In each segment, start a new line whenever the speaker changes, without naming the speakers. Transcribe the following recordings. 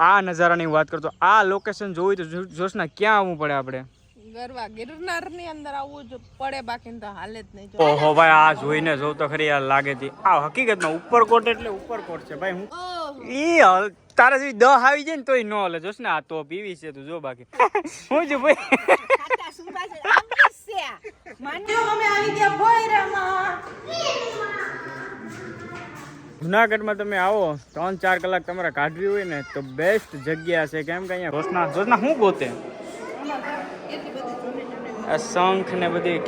આ નજારાની વાત કરતો આ લોકેશન જોવી તો જો- જોશના ક્યાં આવવું પડે આપણે?
ગરવા ગિરનારની અંદર આવવું જ પડે બાકી તો હાલે જ નહીં.
ઓહો ભાઈ આ જોઈને જોઉં તો ખરી લાગે છે. આ હકીકતમાં ઉપરકોટ એટલે ઉપરકોટ છે ભાઈ હું હલ તારા જેવી દહ આવી જાય ને તોય ન હલે. જોશ ને આ તો પીવી છે તું જો બાકી. હું ભાઈ.
અમે આવી ગયા ભોયરામાં.
જુનાગઢમાં તમે આવો, ત્રણ ચાર કલાક તમારે કાઢવી હોય ને, તો બેસ્ટ જગ્યા છે કેમ કે અહીંયા રોજના જોશના શું ગોતે? આ શંખ ને બધી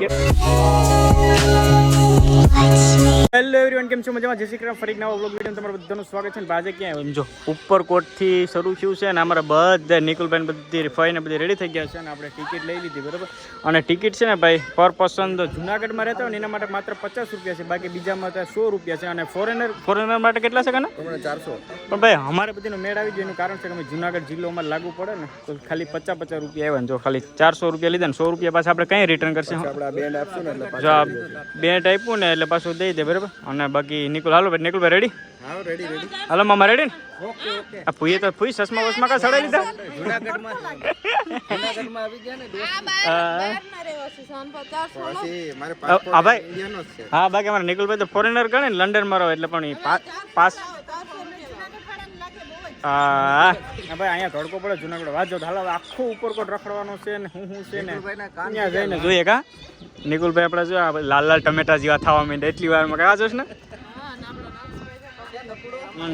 હેલો એવરીવન કેમ છો? મજામાં? જય શ્રી કૃષ્ણ. ફરી નવા વ્લોગ વીડિયો તમારું બધાનું સ્વાગત છે. આજે ક્યાં એમ જો ઉપરકોટથી શરૂ થયું છે અને અમારા બધા નિકુલભાઈ બધી ફઈને બધી રેડી થઈ ગયા છે અને આપણે ટિકિટ લઈ લીધી બરાબર? અને ટિકિટ છે ને ભાઈ પર પર્સન જુનાગઢમાં રહેતા હોય ને એના માટે માત્ર પચાસ રૂપિયા છે. બાકી બીજામાં તો સો રૂપિયા છે. અને ફોરેનર ફોરેનર માટે કેટલા છે કાને?
ચારસો.
પણ ભાઈ અમારે બધીનો મેળ આવી ગયો. એનું કારણ છે કે અમે જુનાગઢ જિલ્લોમાં લાગુ પડે ને તો ખાલી પચાસ પચાસ રૂપિયા આવ્યા ને જો ખાલી ચારસો રૂપિયા લીધા ને સો રૂપિયા પાછા આપણે કઈ રિટર્ન કરશે
આપણે બેન્ડ આપશું ને એટલે
જો આ આપ્યું ને એટલે પાછું દઈ દે બરાબર? અને બાકી નિકુલ હાલો ભાઈ નિકુલભાઈ રેડી
હા રેડી રેડી
હાલો મામા રેડી ને?
Okay okay.
આ ફૂઈએ તો ફૂઈ સસમા વસમા કા સડાઈ લીધા
હા જુનાગઢમાં આવી ગયા ને દોસ્ત?
બહાર ના રહેવાસી સોનપા ચારસો નો
પછી મારે
આ
પાસપોર્ટ
ભાઈ હા બાકી અમારા નિકુલભાઈ તો ફોરેનર ગણે ને લંડનમાં રહો એટલે પણ પાસ હા ભાઈ અહીંયા ધડકો પડે જુનાગઢ. વાંચો હાલો આખું ઉપરકોટ રખડવાનું છે ને હું હું છે ને. ત્યાં જઈને જોઈએ કા? નિકુલભાઈ આપણે જો આ લાલ લાલ ટમેટા જેવા થવા માંડે એટલી વારમાં કયા જોશ ને?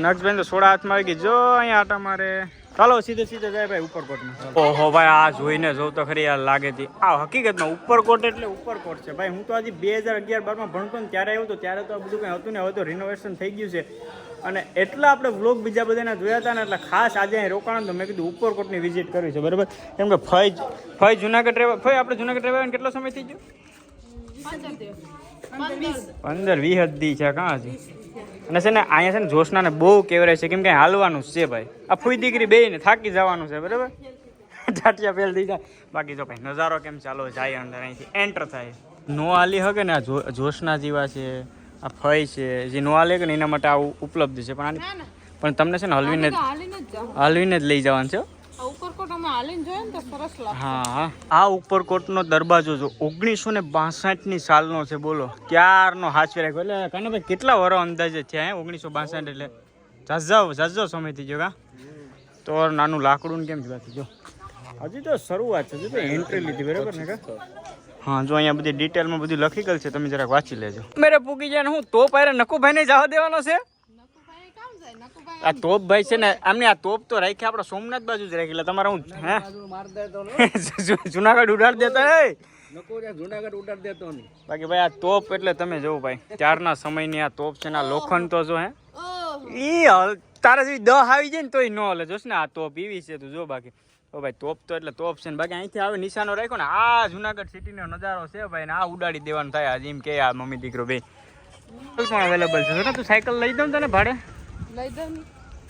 નક્ષબેન તો સોડા હાથમાં આવી ગઈ. જો અહીંયા આટા મારે. ચાલો સીધે સીધે જાય ભાઈ ઉપરકોટમાં. ઓહો ભાઈ આ જોઈને જોઉં તો ખરી આ લાગે છે. આ હકીકતમાં ઉપરકોટ એટલે ઉપરકોટ છે. ભાઈ હું તો હજી બે હજાર અગિયાર બારમાં ભણતો ને ત્યારે આવ્યો તો ત્યારે તો આ બધું કંઈ હતું ને હવે તો રિનોવેશન થઈ ગયું છે. અને એટલા આપણે વ્લોગ બીજા બધાના જોયા હતા ને એટલે ખાસ આજે અહીં રોકાણ તો મેં કીધું ઉપરકોટની વિઝિટ કરવી છે બરાબર? કેમ કે ફઈ ફય જુનાગઢ રહેવા ફય આપણે જુનાગઢ રહેવા કેટલો સમય થઈ ગયો? પંદર વીસ દી છે કાં છે અને છે ને અહીંયા છે ને જોશનાને બહુ કેવરાય છે કેમ કે હાલવાનું છે ભાઈ. આ ફૂઈ દીકરી બે ને થાકી જવાનું છે બરાબર? ટાટિયા પહેલ થઈ જાય. બાકી જો ભાઈ નજારો કેમ ચાલો જાય અંદર અહીંથી. એન્ટર થાય. નો હાલી હકે ને આ જોશના જેવા છે આ ફઈ છે જે નો હાલે કે ને એના માટે આવું ઉપલબ્ધ છે. પણ આની પણ તમને છે ને હલવીને હલવીને જ લઈ જવાનું છે હો.
આ
ઉપરકોટનો દરવાજો જો ઓગણીસો ને બાસઠની સાલનો છે બોલો. ક્યારનો હાચવી રાખ્યો એટલે કાનાભાઈ કેટલા વરો અંદાજે થયા ઓગણીસો બાસઠ એટલે. ઝાઝા ઝાઝો સમય થઈ ગયો કા? તો નાનું લાકડું ને કેમ જ બાકી? જો. હજી તો શરૂઆત છે હજી તો એન્ટ્રી લીધી બરાબર ને કા? હા જો અહીંયા બધી ડિટેલમાં બધું લખી ગયેલ છે તમે જરાક વાંચી લેજો. મેરે પૂકી જાય ને હું તો પાયરે નકુભાઈને જવા દેવાનો છે
નકુભાઈ કામ જાય નકુભાઈ
આ તોપ ભાઈ છે ને આમને આ તોપ તો રાખી આપણે સોમનાથ બાજુ જ રાખી એટલે તમારે હું હે?
માર દેતો
જુ- જુનાગઢ ઉડાડ દેતા હે?
જુનાગઢ ઉડાડ દેતો
બાકી ભાઈ આ તોપ એટલે તમે જોવો ભાઈ ત્યારના સમયની આ તોપ છે ને આ લોખંડ તો જો હે? ઈ હલ તારા જેવી દહ આવી જાય ને તોય ન હલે જોશ ને આ તોપ એવી છે તું જો બાકી. ઓ ભાઈ તોપ તો એટલે તોપ છે ને બાકી અહીંથી આવે નિશાનો રાખ્યો ને આ જુનાગઢ સિટીનો નજારો છે ભાઈ ને આ ઉડાડી દેવાનું થાય આજે એમ કે આ મમ્મી દીકરો બે. પણ અવેલેબલ છે. ને તું સાયકલ લઈ દઉં તને ભાડે.
લઈ દઉં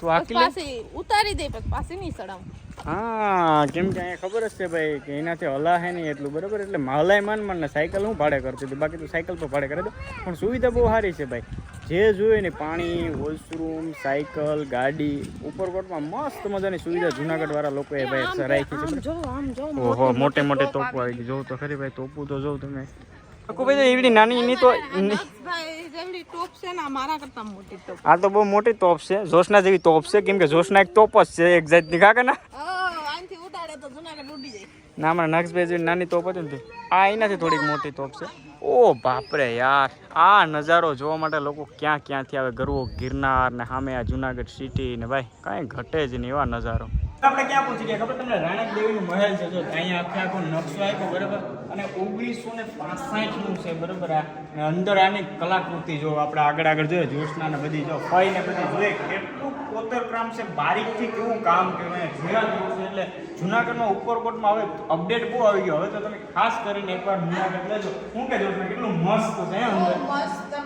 તું આખી
પાછી ઉતારી દે પછી પાછી નહીં ચડાવું.
હા કેમ કે અહીંયા ખબર જ છે ભાઈ કે એનાથી હલાહે નહીં એટલું બરાબર? એટલે હલાય માન માન ને સાયકલ હું ભાડે કરતી હતી બાકી તો સાયકલ તો ભાડે કરે પણ સુવિધા બહુ સારી છે ભાઈ. જે જોઈએ ને પાણી વોશરૂમ સાયકલ ગાડી ઉપરકોટમાં મસ્ત મજાની સુવિધા જુનાગઢ વાળા લોકોએ ભાઈ રાખી છે.
આમ જો
ઓહો મોટે મોટે તોપો આવી. ગઈ જોઉં તો ખરી ભાઈ તોપું તો જોઉં તમે. ભાઈ એવડી નાની એની તો
આ
તો બહુ મોટી તોપ છે. જોશના જેવી તોપ છે કેમ કે જોશના એક તોપ જ છે એક જાતની કાકા ના?
તો
અમારા નક્ષભાઈ જેવી નાની તોપ હતી ને આ એનાથી થોડીક મોટી તોપ છે. ઓ બાપરે યાર આ નજારો જોવા માટે લોકો ક્યાં ક્યાંથી આવે? ગરવો ગિરનાર ને સામે આ જુનાગઢ સિટી ને ભાઈ કાંઈ ઘટે જ નહીં એવા નજારો. આપણે ક્યાં પહોંચી ગયા? ખબર તમને રાણક દેવીનું મહેલ છે? જો અહીંયા આખે આખો નકશો આપ્યો, બરાબર? અને ઓગણીસો ને નું છે, બરાબર? આ અંદર આની કલાકૃતિ જો આપણે આગળ આગળ જોઈએ જોશના ને બધી, જો, ફઈ ને બધી જોઈએ, કેટલું કોતરકામ છે, બારીકથી કેવું કામ કર્યું, અહીંયા જોયા જેવું એટલે જુનાગઢમાં ઉપરકોટમાં હવે અપડેટ બહુ આવી ગયો. હવે તો તમે ખાસ કરીને એકવાર જુનાગઢ લેજો. હું કે જોશ કેટલું મસ્ત છે અંદર?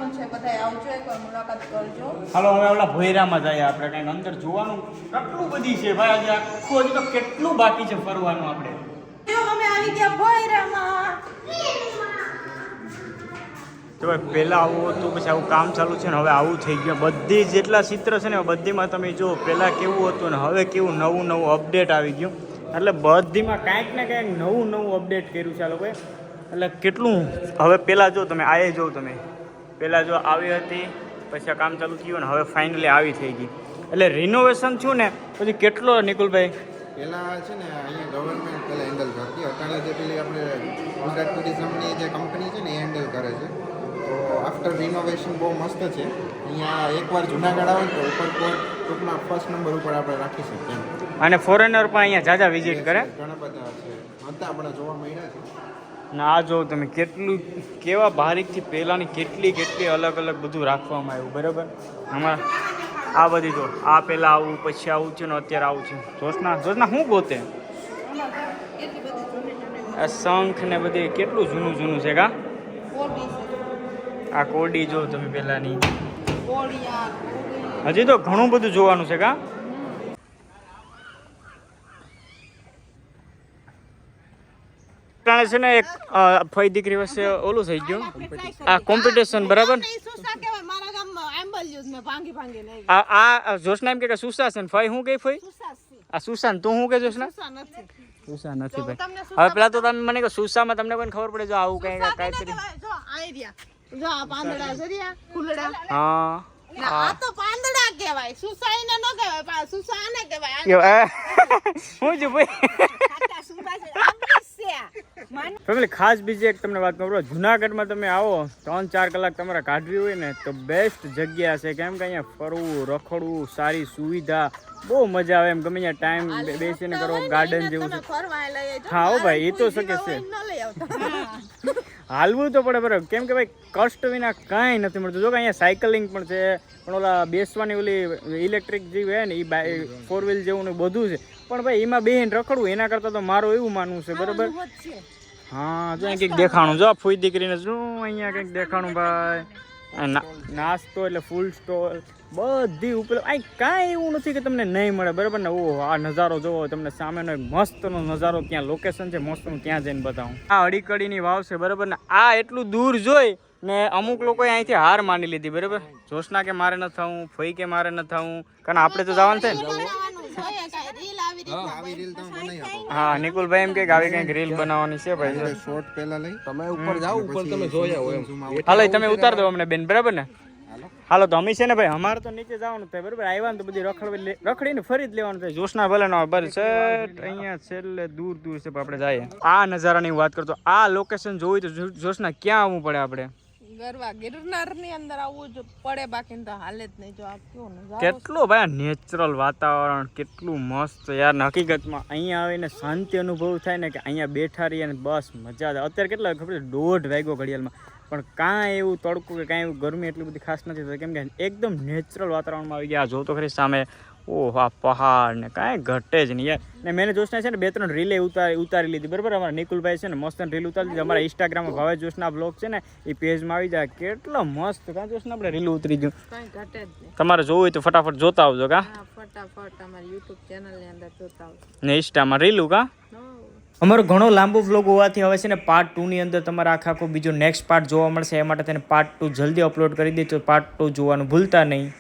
મસ્તનું છે બધા આવજો એકવાર મુલાકાત કરજો.
હાલો હવે ઓલા ભોયરામાં જઈએ આપણે કંઈક અંદર જોવાનું કેટલું બધી છે ભાઈ આજે આખો હજી તો કેટલું બાકી છે ફરવાનું આપણે.
અમે આવી ગયા ભોયરામાં.
તો ભાઈ પહેલાં આવું હતું પછી આવું કામ ચાલુ છે ને હવે આવું થઈ ગયું. બધી જેટલા ચિત્ર છે ને બધીમાં તમે જો પહેલાં કેવું હતું ને હવે કેવું નવું નવું અપડેટ આવી ગયું. એટલે બધીમાં કાંઈક ને કાંઈક નવું નવું અપડેટ કર્યું છે આ લોકોએ એટલે કેટલું હવે પહેલાં જો તમે આયે જો તમે. પહેલાં જો આવી હતી પછી આ કામ ચાલુ થયું ને હવે ફાઇનલી આવી થઈ ગઈ. એટલે રિનોવેશન થયું ને પછી કેટલો નિકુલભાઈ?
પહેલાં છે ને અહીંયા ગવર્મેન્ટ પહેલાં હેન્ડલ કરતી. અત્યારે જે પેલી આપણે ગુજરાત ટુરિઝમની જે કંપની છે ને એ હેન્ડલ કરે છે. તો આફ્ટર રિનોવેશન બહુ મસ્ત છે. અહીંયા એકવાર જુનાગઢ આવે તો ઉપરકોટ ટૂંકમાં ફર્સ્ટ નંબર ઉપર આપણે રાખી શકીએ.
અને ફોરેનર પણ અહીંયા જાજા વિઝિટ કરે?
ઘણા બધા છે. હતા આપણા જોવા મળ્યા છે.
ને આ જો તમે કેટલું, કેવા બારીકથી પહેલાંની કેટલી કેટલી અલગ અલગ બધું રાખવામાં આવ્યું, બરાબર? આમાં આ બધી જો, આ પહેલાં આવું, પછી આવું છે ને અત્યારે આવું છે. જોશના જોશના શું ગોતે? આ શંખ ને બધી કેટલું જૂનું જૂનું છે કા? આ કોડી જો તમે પહેલાંની. હજી તો ઘણું બધું જોવાનું છે કા? છે ને એક ફઈ દીકરી વચ્ચે ઓલું થઈ ગયું. આ કોમ્પિટિશન બરાબર?
સુસા
આ જોશના એમ કે સુશાસન ફઈ હું કઈ ફઈ? આ સુશાન તું હું કે જોશના?
સુસા નથી
સુસા ભાઈ હવે પેલા તો તમે મને કહો સુસામાં તમને કોઈને ખબર પડે જો આવું કઈ
સુસા કેને
કાંઈતરી
કહેવાય? જો આ રહ્યા. જો આ પાંદડા છે રહ્યા, ફૂલડા.
હા.
આ તો પાંદડા કહેવાય. સુસા એને ન કહેવાય પણ સુસા આને કહેવાય.
કે, અ, હું જ ભાઈ? ફેમિલી ખાસ બીજી એક તમને વાત કરું. જુનાગઢમાં તમે આવો ત્રણ ચાર કલાક તમારે કાઢવી હોય ને તો બેસ્ટ જગ્યા છે. કેમ કે અહીંયા ફરવું રખડવું સારી સુવિધા બહુ મજા આવે. એમ ગમે ત્યાં ટાઈમ બેસીને કરો ગાર્ડન જેવું છે.
ફરવા લઈ જજો.
હા, હો ભાઈ, એ તો શકે છે. હાલવું તો પડે બરાબર. કેમ કે ભાઈ કષ્ટ વિના કાંઈ નથી મળતું. જો કે અહીંયા સાયકલિંગ પણ છે પણ ઓલા બેસવાની ઓલી ઇલેક્ટ્રિક જે હોય ને એ ફોર વ્હીલ જેવું ને બધું છે. પણ ભાઈ એમાં બેહીને રખડવું એના કરતાં તો મારું એવું માનવું છે બરાબર?
જ.
હા જો કંઈક દેખાણું. જો ફૂઈ દીકરીને શું અહીંયા કંઈક દેખાણું ભાઈ. નાસ્તો એટલે ફૂલ સ્ટોલ બધી ઉપલબ્ધ અહીં કાંઈ એવું નથી કે તમને નહીં મળે, બરાબર ને? ઓહો, આ નજારો જોવો, તમને સામેનો એક મસ્તનો નજારો ત્યાં લોકેશન છે, મસ્તનું ત્યાં જઈને બતાવું. આ અડીકડીની વાવ છે, બરાબર ને? આ એટલું દૂર જોઈ ને અમુક લોકોએ અહીંથી હાર માની લીધી, બરાબર? જોશના કે મારે ન થવું, ફઈ કે મારે ન થવું, કારણ આપણે તો જવાનું છે ને? હા. નિકુલભાઈ એમ કે આવી કંઈક રીલ બનાવવાની છે ભાઈ.
શોર્ટ પહેલા લઈ.
તમે ઉપર જાઓ ઉપર તમે જોયા હોય એમ.
હાલો તમે ઉતાર દો અમને બેન બરાબર ને? હાલો. તો અમે છે ને ભાઈ અમારે તો નીચે જવાનું થાય બરાબર? આવ્યા ને તો બધી રખડવી રખડી રખડીને ફરી જ લેવાનું થાય. જોશના ભલે નો બર છે અહીંયા છેલ્લે દૂર દૂર છે આપણે જઈએ. આ નજારાની વાત કરતો આ લોકેશન જોવી તો જોશના ક્યાં આવવું પડે આપણે?
ગરવા ગિરનારની અંદર આવવું જ પડે બાકી તો હાલે જ નહીં. જો આ
કેટલું ભાઈ નેચરલ વાતાવરણ, કેટલું મસ્ત યાર. હકીકતમાં અહીંયા આવીને શાંતિ અનુભવ થાય ને કે અહીંયા બેઠા રહીએ ને બસ મજા આવે. અત્યારે કેટલા ખબર દોઢ વાગ્યો ઘડિયાળમાં. પણ કાંઈ એવું તડકું કે કાંઈ એવું ગરમી એટલી બધી ખાસ નથી થતી. કેમ કે એકદમ નેચરલ વાતાવરણમાં આવી ગયા. જો તો ખરી સામે ઓહ આ પહાડ ને કાંઈ ઘટે જ નહીં યાર. ને મેં જોશના છે ને બે ત્રણ રીલે ઉતારી ઉતારી લીધી. બરાબર? અમારા નિકુલભાઈ છે ને મસ્ત રીલ ઉતારી દીધી અમારા ઇન્સ્ટાગ્રામમાં ભાવે જોશના બ્લોગ છે ને એ પેજમાં આવી જાય. કેટલો મસ્ત. કાં જોશને આપણે રીલ ઉતરી ગયું? તમારે જોવું હોય તો ફટાફટ જોતા આવજો કા?
ફટાફટ અમારી યુટ્યુબ ચેનલની અંદર જોતા આવજો.
ને ઇન્સ્ટામાં રીલું કા. અમારો ઘણો લાંબો વ્લોગ હોવાથી હવે છે ને પાર્ટ ટુની અંદર તમારે આખા આખો બીજો નેક્સ્ટ પાર્ટ જોવા મળશે. એ માટે તેને પાર્ટ ટુ જલ્દી અપલોડ કરી દેજો. પાર્ટ ટુ જોવાનું ભૂલતા નહીં.